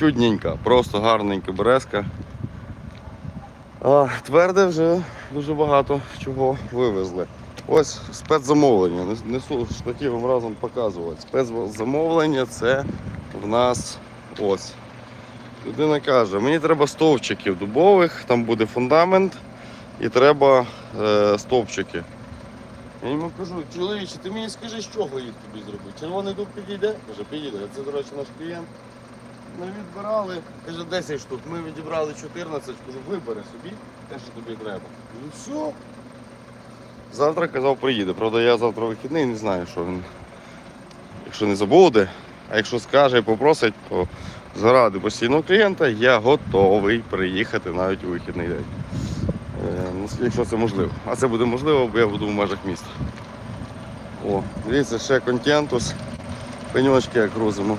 чудненька, просто гарненька березка. А, тверде вже дуже багато чого вивезли. Ось спецзамовлення. Нес- Несу штативом разом показувати. Спецзамовлення це в нас ось. Людина каже, мені треба стовпчиків дубових, там буде фундамент і треба е, стовпчики. Я йому кажу, чоловіче, ти мені скажи, з чого їх тобі зробити? Червоний дуб підійде? Каже, підійде. Це, до речі, наш клієнт. Ми відбирали, каже, 10 штук. Ми відібрали 14, кажу, вибери собі те, що тобі треба. Ну все. Завтра казав, приїде. Правда, я завтра вихідний, не знаю, що він. Якщо не забуде, а якщо скаже і попросить, то заради постійного клієнта я готовий приїхати навіть у вихідний день. Е, ну, якщо це можливо. А це буде можливо, бо я буду в межах міста. О, дивіться, ще контентус. Пеньочки як грузимо.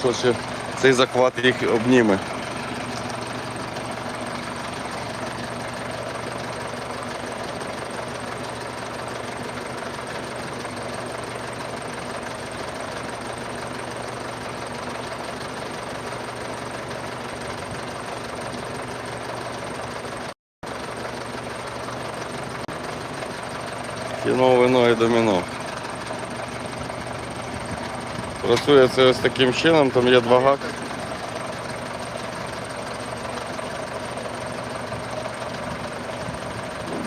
Ще цей захват їх обніме. Кіно, вино і доміно. Працює це ось таким чином, там є два гак.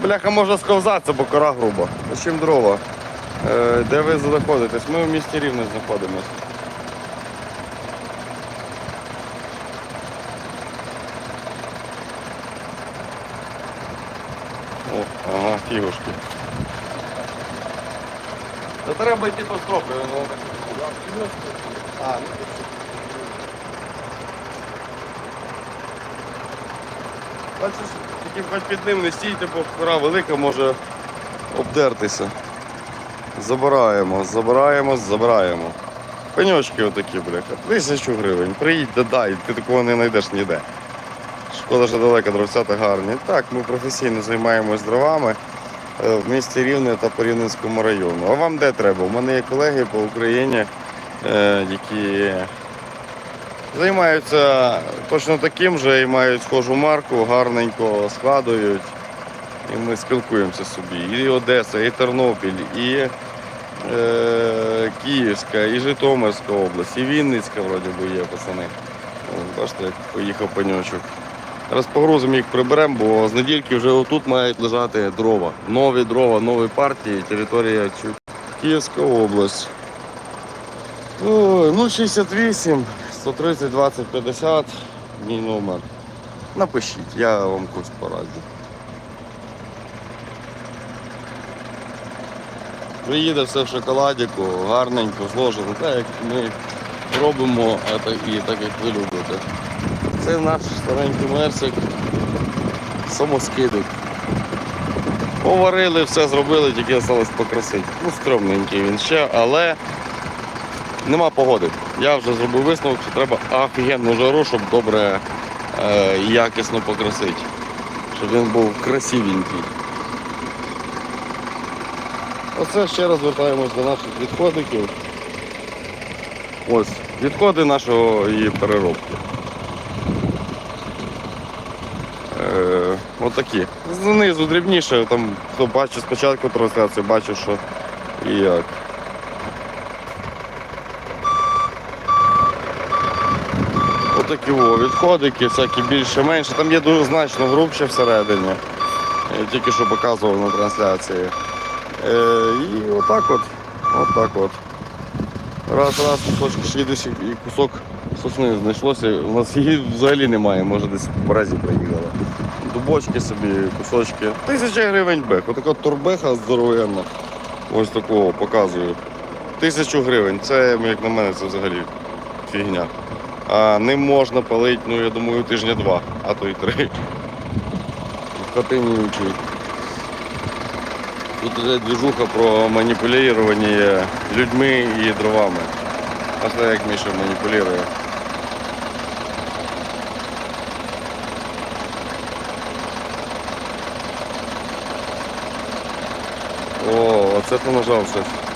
Бляха можна сковзатися, бо кора груба. Чим дрова? Е, де ви знаходитесь? Ми в місті Рівне знаходимося. О, ага, фігушки. Та треба йти по стропі, воно так. А, тільки хоч під ним не стійте, бо кора велика може обдертися. Забираємо, забираємо, забираємо. Пеньочки отакі, бляха. Тисячу гривень. Приїдь, додай, ти такого не знайдеш ніде. Шкода, що далеко дровцята гарні. Так, ми професійно займаємось дровами в місті Рівне та по Рівненському району. А вам де треба? У мене є колеги по Україні, е, які займаються точно таким же і мають схожу марку, гарненько складують. І ми спілкуємося собі. І Одеса, і Тернопіль, і е, Київська, і Житомирська область, і Вінницька вроді би є пацани. Бачите, як поїхав пеньочок. Зараз погрузимо їх приберемо, бо з недільки вже отут мають лежати дрова. Нові дрова, нові партії, територія Київська область. Ой, ну 68, 130, 20, 50, мій номер. Напишіть, я вам когось пораджу. Приїде все в шоколадіку, гарненько, зложено, так як ми робимо, і так як ви любите. Це наш старенький мерсик, самоскидик. Поварили, все зробили, тільки залишилось покрасити. Ну, стрьомненький він ще, але нема погоди. Я вже зробив висновок, що треба офігенну жару, щоб добре е, якісно покрасити. Щоб він був красивенький. Оце ще раз вертаємось до наших відходиків. Ось, відходи нашої переробки. Е, отакі. Знизу дрібніше, там хто бачив спочатку трансляцію, бачив, що і як. Отакі о, відходики, всякі більше-менше. Там є дуже значно грубше всередині. Я тільки що показував на трансляції. Е, і отак от. Отак от. Раз, раз, кусочок і кусок сосни знайшлося. У нас її взагалі немає, може десь в разі приїхала. Дубочки собі, кусочки. Тисяча гривень бек. Отака турбеха здоровенна. Ось такого показую. Тисячу гривень. Це, як на мене, це взагалі фігня. А ним можна палити, ну я думаю, тижня два, а то й три. В хатині учить. Тут іде движуха про маніпулювання людьми і дровами. А це як Міша маніпулює. О, оце ти нажав щось.